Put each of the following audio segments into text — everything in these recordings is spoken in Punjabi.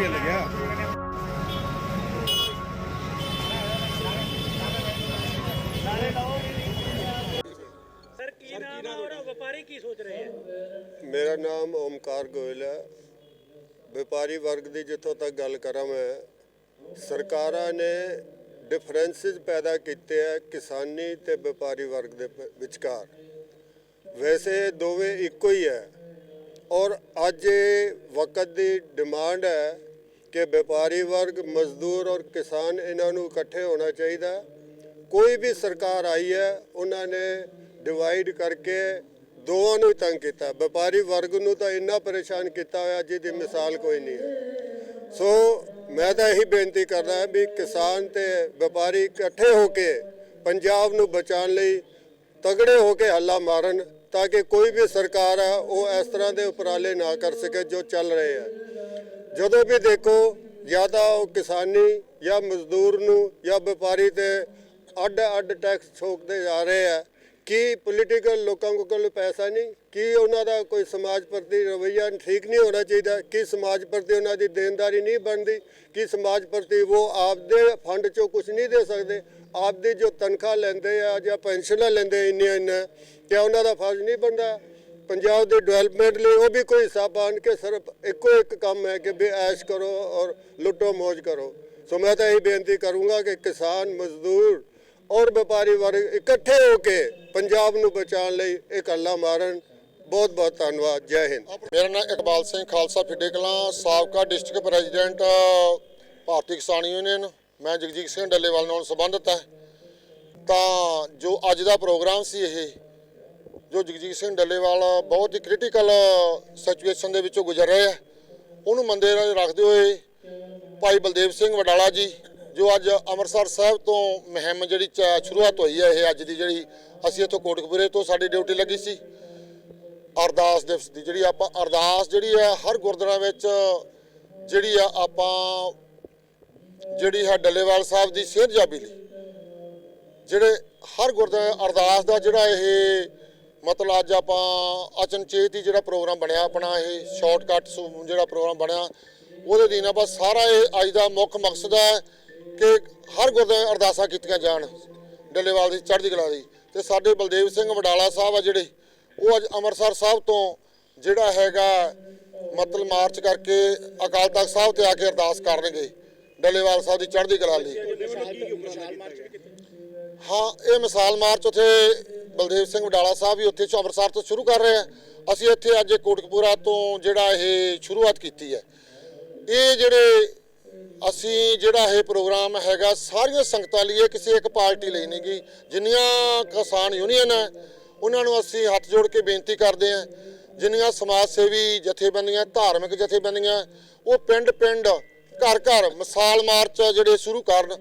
ਕੀਤਾ ਜਾ ਰਿਹਾ ਸਾਰਾ ਕੁਝ ਹੀ ਲੱਗਿਆ। ਸਰ ਕੀ ਨਾਮ ਹੈ ਔਰ ਵਪਾਰੀ ਕੀ ਸੋਚ ਰਹੇ ਹੈ ਮੇਰਾ ਨਾਮ ਓਮਕਾਰ ਗੋਇਲ ਹੈ। ਵਪਾਰੀ ਵਰਗ ਦੀ ਜਿੱਥੋਂ ਤੱਕ ਗੱਲ ਕਰਾਂ ਮੈਂ ਸਰਕਾਰਾਂ ਨੇ ਡਿਫਰੈਂਸਿਸ ਪੈਦਾ ਕੀਤੇ ਆ ਕਿਸਾਨੀ ਤੇ ਵਪਾਰੀ ਵਰਗ ਦੇ ਵਿਚਕਾਰ। ਵੈਸੇ ਦੋਵੇਂ ਇੱਕੋ ਹੀ ਹੈ ਔਰ ਅੱਜ ਵਕਤ ਦੀ ਡਿਮਾਂਡ ਹੈ ਕਿ ਵਪਾਰੀ ਵਰਗ, ਮਜ਼ਦੂਰ ਔਰ ਕਿਸਾਨ ਇਹਨਾਂ ਨੂੰ ਇਕੱਠੇ ਹੋਣਾ ਚਾਹੀਦਾ। ਕੋਈ ਵੀ ਸਰਕਾਰ ਆਈ ਹੈ, ਉਹਨਾਂ ਨੇ ਡਿਵਾਈਡ ਕਰਕੇ ਦੋਵਾਂ ਨੂੰ ਹੀ ਤੰਗ ਕੀਤਾ। ਵਪਾਰੀ ਵਰਗ ਨੂੰ ਤਾਂ ਇੰਨਾ ਪਰੇਸ਼ਾਨ ਕੀਤਾ ਹੋਇਆ ਜਿਹਦੀ ਮਿਸਾਲ ਕੋਈ ਨਹੀਂ ਹੈ। ਸੋ ਮੈਂ ਤਾਂ ਇਹੀ ਬੇਨਤੀ ਕਰਦਾ ਵੀ ਕਿਸਾਨ ਤੇ ਵਪਾਰੀ ਇਕੱਠੇ ਹੋ ਕੇ ਪੰਜਾਬ ਨੂੰ ਬਚਾਉਣ ਲਈ ਤਗੜੇ ਹੋ ਕੇ ਹੱਲਾ ਮਾਰਨ, ਤਾਂ ਕਿ ਕੋਈ ਵੀ ਸਰਕਾਰ ਹੈ ਉਹ ਇਸ ਤਰ੍ਹਾਂ ਦੇ ਉਪਰਾਲੇ ਨਾ ਕਰ ਸਕੇ ਜੋ ਚੱਲ ਰਹੇ ਆ। ਜਦੋਂ ਵੀ ਦੇਖੋ, ਜਾਂ ਤਾਂ ਉਹ ਕਿਸਾਨੀ ਜਾਂ ਮਜ਼ਦੂਰ ਨੂੰ ਜਾਂ ਵਪਾਰੀ ਤੇ ਅੱਡ ਅੱਡ ਟੈਕਸ ਠੋਕਦੇ ਜਾ ਰਹੇ ਆ, ਕੀ ਪੋਲੀਟੀਕਲ ਲੋਕਾਂ ਕੋਲ ਪੈਸਾ ਨਹੀਂ? ਕੀ ਉਹਨਾਂ ਦਾ ਕੋਈ ਸਮਾਜ ਪ੍ਰਤੀ ਰਵੱਈਆ ਠੀਕ ਨਹੀਂ ਹੋਣਾ ਚਾਹੀਦਾ? ਕੀ ਸਮਾਜ ਪ੍ਰਤੀ ਉਹਨਾਂ ਦੀ ਦੇਣਦਾਰੀ ਨਹੀਂ ਬਣਦੀ? ਕੀ ਸਮਾਜ ਪ੍ਰਤੀ ਉਹ ਆਪਦੇ ਫੰਡ ਚੋਂ ਕੁਝ ਨਹੀਂ ਦੇ ਸਕਦੇ? ਆਪਦੀ ਜੋ ਤਨਖਾਹ ਲੈਂਦੇ ਆ ਜਾਂ ਪੈਨਸ਼ਨਾਂ ਲੈਂਦੇ ਇੰਨੀਆਂ ਇੰਨਾ ਕਿ ਉਹਨਾਂ ਦਾ ਫਰਜ਼ ਨਹੀਂ ਬਣਦਾ? ਪੰਜਾਬ ਦੀ ਡਿਵੈਲਪਮੈਂਟ ਲਈ ਉਹ ਵੀ ਕੋਈ ਹਿੱਸਾ ਬਣ ਕੇ ਸਿਰਫ ਇੱਕੋ ਇੱਕ ਕੰਮ ਹੈ ਕਿ ਵੀ ਐਸ਼ ਕਰੋ ਔਰ ਲੁੱਟੋ ਮੋਜ ਕਰੋ। ਸੋ ਮੈਂ ਤਾਂ ਇਹ ਬੇਨਤੀ ਕਰੂੰਗਾ ਕਿ ਕਿਸਾਨ, ਮਜ਼ਦੂਰ ਔਰ ਵਪਾਰੀ ਵਰਗ ਇਕੱਠੇ ਹੋ ਕੇ ਪੰਜਾਬ ਨੂੰ ਬਚਾਉਣ ਲਈ ਇੱਕ ਹੱਲਾ ਮਾਰਨ। ਬਹੁਤ ਬਹੁਤ ਧੰਨਵਾਦ। ਜੈ ਹਿੰਦ। ਮੇਰਾ ਨਾਮ ਇਕਬਾਲ ਸਿੰਘ ਖਾਲਸਾ ਫਿੱਡੇ ਕਲਾਂ, ਸਾਬਕਾ ਡਿਸਟ੍ਰਿਕਟ ਪ੍ਰੈਜ਼ੀਡੈਂਟ, ਭਾਰਤੀ ਕਿਸਾਨ ਯੂਨੀਅਨ। ਮੈਂ ਜਗਜੀਤ ਸਿੰਘ ਡੱਲੇਵਾਲ ਨਾਲ ਸੰਬੰਧਿਤ ਹੈ। ਤਾਂ ਜੋ ਅੱਜ ਦਾ ਪ੍ਰੋਗਰਾਮ ਸੀ ਇਹ ਜੋ ਜਗਜੀਤ ਸਿੰਘ ਡੱਲੇਵਾਲ ਬਹੁਤ ਹੀ ਕ੍ਰਿਟੀਕਲ ਸਿਚੁਏਸ਼ਨ ਦੇ ਵਿੱਚੋਂ ਗੁਜ਼ਰ ਰਹੇ ਆ, ਉਹਨੂੰ ਮੰਦੇ ਨਾਲ ਰੱਖਦੇ ਹੋਏ ਭਾਈ ਬਲਦੇਵ ਸਿੰਘ ਵਡਾਲਾ ਜੀ, ਜੋ ਅੱਜ ਅੰਮ੍ਰਿਤਸਰ ਸਾਹਿਬ ਤੋਂ ਮੁਹਿੰਮ ਜਿਹੜੀ ਚ- ਸ਼ੁਰੂਆਤ ਹੋਈ ਹੈ ਇਹ ਅੱਜ ਦੀ ਜਿਹੜੀ ਅਸੀਂ ਇੱਥੋਂ ਕੋਟਕਪੂਰੇ ਤੋਂ ਸਾਡੀ ਡਿਊਟੀ ਲੱਗੀ ਸੀ। ਅਰਦਾਸ ਦਿਵਸ ਦੀ ਜਿਹੜੀ ਆਪਾਂ, ਅਰਦਾਸ ਜਿਹੜੀ ਹੈ ਹਰ ਗੁਰਦੁਆਰਾ ਵਿੱਚ ਜਿਹੜੀ ਆ ਆਪਾਂ ਜਿਹੜੀ ਹੈ ਡੱਲੇਵਾਲ ਸਾਹਿਬ ਦੀ ਸਿਹਤਯਾਬੀ ਲਈ, ਜਿਹੜੇ ਹਰ ਗੁਰਦੁਆਰਾ ਅਰਦਾਸ ਦਾ ਜਿਹੜਾ ਇਹ ਮਤਲਬ ਅੱਜ ਆਪਾਂ ਅਚਨਚੇਤ ਹੀ ਜਿਹੜਾ ਪ੍ਰੋਗਰਾਮ ਬਣਿਆ ਆਪਣਾ ਇਹ ਸ਼ਾਰਟਕਟ ਜਿਹੜਾ ਪ੍ਰੋਗਰਾਮ ਬਣਿਆ ਉਹਦੇ ਦਿਨ ਆਪਾਂ ਸਾਰਾ ਇਹ ਅੱਜ ਦਾ ਮੁੱਖ ਮਕਸਦ ਹੈ ਕਿ ਹਰ ਗੁਰਦੁਆਰੇ ਅਰਦਾਸਾਂ ਕੀਤੀਆਂ ਜਾਣ ਡੱਲੇਵਾਲ ਦੀ ਚੜ੍ਹਦੀ ਕਲਾ ਦੀ ਤੇ ਸਾਡੇ ਬਲਦੇਵ ਸਿੰਘ ਵਡਾਲਾ ਸਾਹਿਬ ਆ ਜਿਹੜੇ ਉਹ ਅੱਜ ਅੰਮ੍ਰਿਤਸਰ ਸਾਹਿਬ ਤੋਂ ਜਿਹੜਾ ਹੈਗਾ ਮਤਲਬ ਮਾਰਚ ਕਰਕੇ ਅਕਾਲ ਤਖਤ ਸਾਹਿਬ ਤੇ ਆ ਕੇ ਅਰਦਾਸ ਕਰਨਗੇ ਡੱਲੇਵਾਲ ਸਾਹਿਬ ਦੀ ਚੜ੍ਹਦੀ ਕਲਾ ਲਈ ਹਾਂ ਇਹ ਮਿਸਾਲ ਮਾਰਚ ਉਥੇ ਬਲਦੇਵ ਸਿੰਘ ਵਡਾਲਾ ਸਾਹਿਬ ਵੀ ਉੱਥੇ ਅੰਮ੍ਰਿਤਸਰ ਤੋਂ ਸ਼ੁਰੂ ਕਰ ਰਹੇ ਆ। ਅਸੀਂ ਇੱਥੇ ਅੱਜ ਕੋਟਕਪੂਰਾ ਤੋਂ ਜਿਹੜਾ ਇਹ ਸ਼ੁਰੂਆਤ ਕੀਤੀ ਹੈ। ਇਹ ਜਿਹੜੇ ਅਸੀਂ ਜਿਹੜਾ ਇਹ ਪ੍ਰੋਗਰਾਮ ਹੈਗਾ, ਸਾਰੀਆਂ ਸੰਗਤਾਂ ਲਈ ਇਹ ਕਿਸੇ ਇੱਕ ਪਾਰਟੀ ਲਈ ਨਹੀਂ ਗਈ। ਜਿੰਨੀਆਂ ਕਿਸਾਨ ਯੂਨੀਅਨ ਹੈ, ਉਹਨਾਂ ਨੂੰ ਅਸੀਂ ਹੱਥ ਜੋੜ ਕੇ ਬੇਨਤੀ ਕਰਦੇ ਹਾਂ। ਜਿੰਨੀਆਂ ਸਮਾਜ ਸੇਵੀ ਜਥੇਬੰਦੀਆਂ, ਧਾਰਮਿਕ ਜਥੇਬੰਦੀਆਂ, ਉਹ ਪਿੰਡ ਪਿੰਡ ਘਰ ਘਰ ਮਿਸਾਲ ਮਾਰਚ ਜਿਹੜੇ ਸ਼ੁਰੂ ਕਰਨ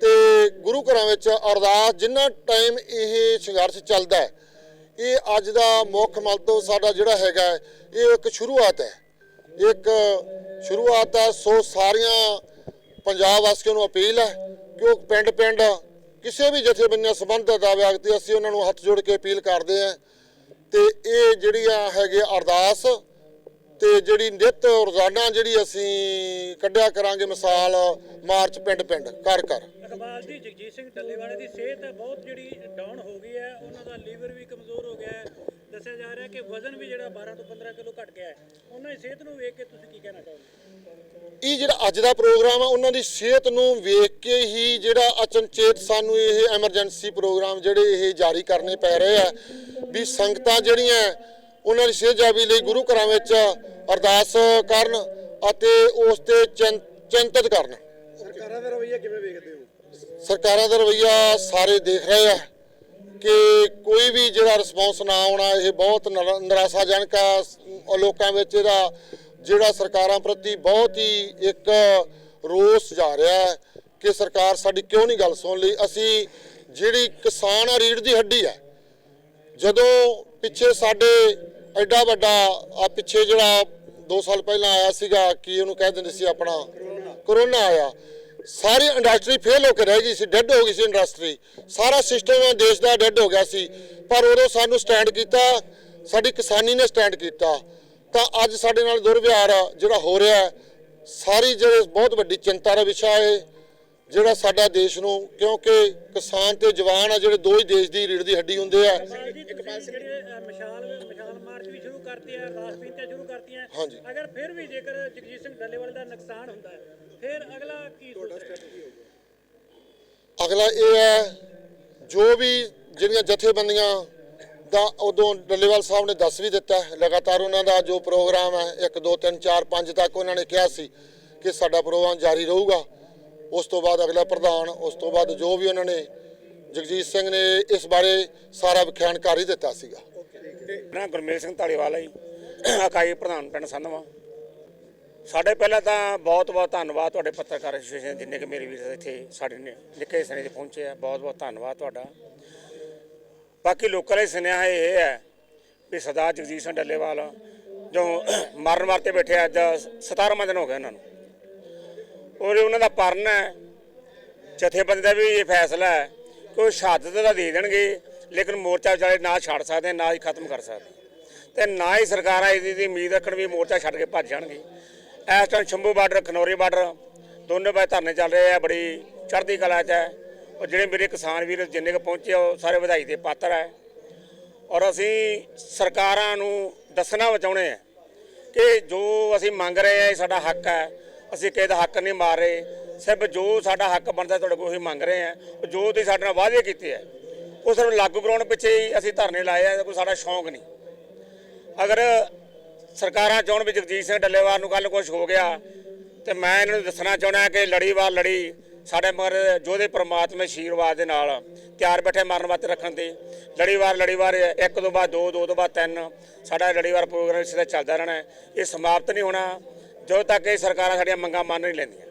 ਤੇ ਗੁਰੂ ਘਰਾਂ ਵਿੱਚ ਅਰਦਾਸ, ਜਿੰਨਾ ਟਾਈਮ ਇਹ ਸੰਘਰਸ਼ ਚੱਲਦਾ ਹੈ, ਇਹ ਅੱਜ ਦਾ ਮੁੱਖ ਮੰਤਵ ਸਾਡਾ ਜਿਹੜਾ ਹੈਗਾ ਇਹ ਇੱਕ ਸ਼ੁਰੂਆਤ ਹੈ। ਇੱਕ ਸ਼ੁਰੂਆਤ ਹੈ, ਸੋ ਸਾਰੀਆਂ ਪੰਜਾਬ ਵਾਸੀਆਂ ਨੂੰ ਅਪੀਲ ਹੈ ਕਿ ਉਹ ਪਿੰਡ ਪਿੰਡ ਕਿਸੇ ਵੀ ਜਥੇਬੰਦੀ ਨਾਲ ਸੰਬੰਧਿਤ ਆ ਵਿਅਕਤੀ ਅਸੀਂ ਉਹਨਾਂ ਨੂੰ ਹੱਥ ਜੋੜ ਕੇ ਅਪੀਲ ਕਰਦੇ ਹਾਂ ਤੇ ਇਹ ਜਿਹੜੀਆਂ ਹੈਗੇ ਅਰਦਾਸ ਤੇ ਜਿਹੜੀ ਨਿਤ ਰੋਜ਼ਾਨਾ ਜਿਹੜੀ ਅਸੀਂ ਕੱਢਿਆ ਕਰਾਂਗੇ ਮਿਸਾਲ ਮਾਰਚ ਪਿੰਡ ਪਿੰਡ ਘਰ ਘਰ। ਇਕਬਾਲ ਜੀ ਜਗਜੀਤ ਸਿੰਘ ਡੱਲੇਵਾਲੇ ਦੀ ਸਿਹਤ ਬਹੁਤ ਜਿਹੜੀ ਡਾਊਨ ਹੋ ਗਈ ਹੈ ਉਹਨਾਂ ਦਾ ਲੀਵਰ ਵੀ ਕਮਜ਼ੋਰ ਹੋ ਗਿਆ ਹੈ। ਦੱਸਿਆ ਜਾ ਰਿਹਾ ਕਿ ਵਜ਼ਨ ਵੀ ਜਿਹੜਾ 12 ਤੋਂ 15 ਕਿਲੋ ਘਟ ਗਿਆ ਹੈ। ਉਹਨਾਂ ਦੀ ਸਿਹਤ ਨੂੰ ਵੇਖ ਕੇ ਤੁਸੀਂ ਕੀ ਕਹਿਣਾ ਚਾਹੋਗੇ? ਇਹ ਜਿਹੜਾ ਅੱਜ ਦਾ ਪ੍ਰੋਗਰਾਮ ਹੈ ਉਹਨਾਂ ਦੀ ਸਿਹਤ ਨੂੰ ਵੇਖ ਕੇ ਹੀ ਜਿਹੜਾ ਅਚਨਚੇਤ ਸਾਨੂੰ ਇਹ ਐਮਰਜੈਂਸੀ ਪ੍ਰੋਗਰਾਮ ਜਿਹੜੇ ਇਹ ਜਾਰੀ ਕਰਨੇ ਪੈ ਰਹੇ ਆ ਵੀ ਸੰਗਤਾਂ ਜਿਹੜੀਆਂ ਉਹਨਾਂ ਦੀ ਸਿਹਤਯਾਬੀ ਲਈ ਗੁਰੂ ਘਰਾਂ ਵਿੱਚ ਅਰਦਾਸ ਕਰਨ ਅਤੇ ਉਸ ਤੇ ਚਿੰਤਤ ਕਰਨ। ਸਰਕਾਰਾਂ ਦਾ ਰਵੱਈਆ ਕਿਵੇਂ ਵੇਖਦੇ ਹੋ? ਸਰਕਾਰਾਂ ਦਾ ਰਵਈਆ ਸਾਰੇ ਦੇਖ ਰਹੇ ਆ ਕਿ ਕੋਈ ਵੀ ਜਿਹੜਾ ਰਿਸਪੌਂਸ ਨਾ ਆਉਣਾ ਇਹ ਬਹੁਤ ਨਰਾ- ਨਿਰਾਸ਼ਾਜਨਕ ਆ। ਲੋਕਾਂ ਵਿੱਚ ਇਹਦਾ ਜਿਹੜਾ ਸਰਕਾਰਾਂ ਪ੍ਰਤੀ ਬਹੁਤ ਹੀ ਇੱਕ ਰੋਸ ਜਾ ਰਿਹਾ ਹੈ ਕਿ ਸਰਕਾਰ ਸਾਡੀ ਕਿਉਂ ਨਹੀਂ ਗੱਲ ਸੁਣ ਲਈ। ਅਸੀਂ ਜਿਹੜੀ ਕਿਸਾਨ ਆ ਰੀੜ ਦੀ ਹੱਡੀ ਹੈ ਜਦੋਂ ਪਿੱਛੇ ਸਾਡੇ ਐਡਾ ਵੱਡਾ ਆ ਪਿੱਛੇ ਜਿਹੜਾ 2 ਸਾਲ ਪਹਿਲਾਂ ਆਇਆ ਸੀਗਾ, ਕਿ ਉਹਨੂੰ ਕਹਿ ਦਿੰਦੇ ਸੀ ਆਪਣਾ, ਕਰੋਨਾ ਆਇਆ। ਸਾਰੀ ਇੰਡਸਟਰੀ ਫੇਲ ਹੋ ਕੇ ਰਹਿ ਗਈ ਸੀ ਡੈੱਡ ਹੋ ਗਈ ਸੀ ਇੰਡਸਟਰੀ ਸਾਰਾ ਸਿਸਟਮ ਦੇਸ਼ ਦਾ ਡੈੱਡ ਹੋ ਗਿਆ ਸੀ। ਪਰ ਉਦੋਂ ਸਾਨੂੰ ਸਟੈਂਡ ਕੀਤਾ, ਸਾਡੀ ਕਿਸਾਨੀ ਨੇ ਸਟੈਂਡ ਕੀਤਾ। ਤਾਂ ਅੱਜ ਸਾਡੇ ਨਾਲ ਦੁਰਵਿਹਾਰ ਜਿਹੜਾ ਹੋ ਰਿਹਾ ਸਾਰੀ ਜਿਹੜੇ ਬਹੁਤ ਵੱਡੀ ਚਿੰਤਾ ਦਾ ਵਿਸ਼ਾ ਹੈ। ਜਿਹੜਾ ਸਾਡਾ ਦੇਸ਼ ਨੂੰ ਕਿਉਂਕਿ ਕਿਸਾਨ ਤੇ ਜਵਾਨ ਆ ਜਿਹੜੇ ਦੋ ਹੀ ਦੇਸ਼ ਦੀ ਰੀੜ ਦੀ ਹੱਡੀ ਹੁੰਦੇ ਆ ਇਕਬਾਲ ਜੀ ਤੁਸੀਂ ਜਿਹੜੇ ਅ, ਮਿਸਾਲ ਮਿਸਾਲ ਮਾਰਚ ਵੀ ਸ਼ੁਰੂ ਕਰਤੀ ਹੈ ਰਾਸ ਪੀਂਤੀਆਂ ਸ਼ੁਰੂ ਕਰਤੀਆਂ ਹਾਂਜੀ। ਅਗਰ ਫਿਰ ਵੀ ਜੇਕਰ ਜਗਜੀਤ ਸਿੰਘ ਡੱਲੇਵਾਲ ਦਾ ਨੁਕਸਾਨ ਹੁੰਦਾ ਹੈ ਫਿਰ ਅਗਲਾ ਕੀ ਅਗਲਾ ਇਹ ਹੈ ਜੋ ਵੀ ਜਿਹੜੀਆਂ ਜਥੇਬੰਦੀਆਂ ਦਾ ਉਦੋਂ ਡੱਲੇਵਾਲ ਸਾਹਿਬ ਨੇ ਦੱਸ ਵੀ ਦਿੱਤਾ। ਲਗਾਤਾਰ ਉਹਨਾਂ ਦਾ ਜੋ ਪ੍ਰੋਗਰਾਮ ਹੈ 1 2 3 4 5 ਤੱਕ ਉਹਨਾਂ ਨੇ ਕਿਹਾ ਸੀ ਕਿ ਸਾਡਾ ਪ੍ਰੋਗਰਾਮ ਜਾਰੀ ਰਹੂਗਾ ਉਸ ਤੋਂ ਬਾਅਦ ਅਗਲਾ ਪ੍ਰਧਾਨ, ਉਸ ਤੋਂ ਬਾਅਦ ਜੋ ਵੀ ਉਹਨਾਂ ਨੇ ਜਗਜੀਤ ਸਿੰਘ ਨੇ ਇਸ ਬਾਰੇ ਸਾਰਾ ਵਿਖਿਆਨ ਕਰ ਹੀ ਦਿੱਤਾ ਸੀਗਾ। ਨਾ ਗੁਰਮੇਲ ਸਿੰਘ ਢਾਲੀਵਾਲ ਹੈ ਜੀ ਇਕਾਈ ਪ੍ਰਧਾਨ ਪਿੰਡ ਸੰਧਵਾ। ਸਾਡੇ ਪਹਿਲਾਂ ਤਾਂ ਬਹੁਤ ਬਹੁਤ ਧੰਨਵਾਦ ਤੁਹਾਡੇ ਪੱਤਰਕਾਰ ਐਸੋਸੀਏਸ਼ਨ ਜਿੰਨੇ ਕਿ ਮੇਰੇ ਵੀਰ ਇੱਥੇ ਸਾਡੇ ਨੇ, ਨਿੱਕੇ ਸਨੇ ਤੇ ਪਹੁੰਚੇ ਆ, ਬਹੁਤ ਬਹੁਤ ਧੰਨਵਾਦ ਤੁਹਾਡਾ। ਬਾਕੀ ਲੋਕਾਂ ਲਈ ਸੁਨੇਹਾ ਇਹ ਹੈ ਵੀ ਸਰਦਾਰ ਜਗਜੀਤ ਸਿੰਘ ਡੱਲੇਵਾਲ ਜੋ ਮਰਨ ਵਾਸਤੇ ਬੈਠੇ ਅੱਜ 17ਵਾਂ ਦਿਨ ਹੋ ਗਿਆ ਉਹਨਾਂ ਨੂੰ। ਔਰ ਉਹਨਾਂ ਦਾ ਪਰਨ ਹੈ। ਜਥੇਬੰਦੀ ਦਾ ਵੀ ਇਹ ਫੈਸਲਾ ਹੈ ਕਿ ਉਹ ਸ਼ਹਾਦਤ ਦਾ ਦੇ ਦੇਣਗੇ ਲੇਕਿਨ ਮੋਰਚਾ ਵਿਚਾਲੇ ਨਾ ਛੱਡ ਸਕਦੇ ਨਾ ਹੀ ਖਤਮ ਕਰ ਸਕਦੇ। ਤੇ ਨਾ ਹੀ ਸਰਕਾਰਾਂ ਇਹਦੀ ਦੀ ਉਮੀਦ ਰੱਖਣ ਵੀ ਮੋਰਚਾ ਛੱਡ ਕੇ ਭੱਜ ਜਾਣਗੇ। ਇਸ time Shambhu border Khanauri border ਦੋਨੇ ਪਾਸੇ ਧਰਨੇ ਚੱਲ ਰਹੇ ਆ ਬੜੀ ਚੜ੍ਹਦੀ ਕਲਾ 'ਚ ਹੈ। ਔਰ ਜਿਹੜੇ ਮੇਰੇ ਕਿਸਾਨ ਵੀਰ ਜਿੰਨੇ ਕੁ ਪਹੁੰਚੇ ਆ, ਉਹ ਸਾਰੇ ਵਧਾਈ ਦੇ ਪਾਤਰ ਹੈ ਔਰ ਅਸੀਂ ਸਰਕਾਰਾਂ ਨੂੰ ਦੱਸਣਾ ਚਾਹੁੰਦੇ ਆ ਕਿ ਜੋ ਅਸੀਂ ਮੰਗ ਰਹੇ ਆ ਇਹ ਸਾਡਾ ਹੱਕ ਹੈ। ਅਸੀਂ ਕਿਸੇ ਦਾ ਹੱਕ ਨਹੀਂ ਮਾਰ। ਰਹੇ ਸਿਰਫ ਜੋ ਸਾਡਾ ਹੱਕ ਬਣਦਾ ਤੁਹਾਡੇ ਕੋਲ ਅਸੀਂ ਮੰਗ ਰਹੇ ਆ ਜੋ ਤੁਸੀਂ ਸਾਡੇ ਨਾਲ ਵਾਅਦੇ ਕੀਤੇ ਆ, ਉਹ ਸਿਰਫ ਲਾਗੂ ਕਰਾਉਣ ਪਿੱਛੇ ਹੀ ਅਸੀਂ ਧਰਨੇ ਲਾਏ ਆ ਕੋਈ ਸਾਡਾ ਸ਼ੌਂਕ ਨਹੀਂ। ਅਗਰ ਸਰਕਾਰਾਂ ਚਾਹੁਣ ਵੀ ਜਗਜੀਤ ਸਿੰਘ ਡੱਲੇਵਾਲ ਨੂੰ ਕੱਲ ਕੁਝ ਹੋ ਗਿਆ, ਤੇ ਮੈਂ ਇਹਨਾਂ ਨੂੰ ਦੱਸਣਾ ਚਾਹੁੰਦਾ ਕਿ ਲੜੀਵਾਰ ਲੜੀ ਸਾਡੇ ਮਗਰ ਜੋਦੇ ਪ੍ਰਮਾਤਮਾ ਆਸ਼ੀਰਵਾਦ ਦੇ ਨਾਲ ਤਿਆਰ ਬੈਠੇ ਮਰਨ ਵਾਸਤੇ ਰੱਖਣ ਤੇ ਲੜੀਵਾਰ ਲੜੀਵਾਰ ਇੱਕ ਤੋਂ ਬਾਅਦ ਦੋ ਦੋ ਤੋਂ ਬਾਅਦ ਤਿੰਨ, ਸਾਡਾ ਲੜੀਵਾਰ ਪ੍ਰੋਗਰਾਮ ਇਸੇ ਤਰ੍ਹਾਂ ਚੱਲਦਾ ਰਹਿਣਾ ਇਹ ਸਮਾਪਤ ਨਹੀਂ ਹੋਣਾ। ਜਦੋਂ ਤੱਕ ਇਹ ਸਰਕਾਰਾਂ ਸਾਡੀਆਂ ਮੰਗਾਂ ਮੰਨ ਨਹੀਂ ਲੈਂਦੀਆਂ।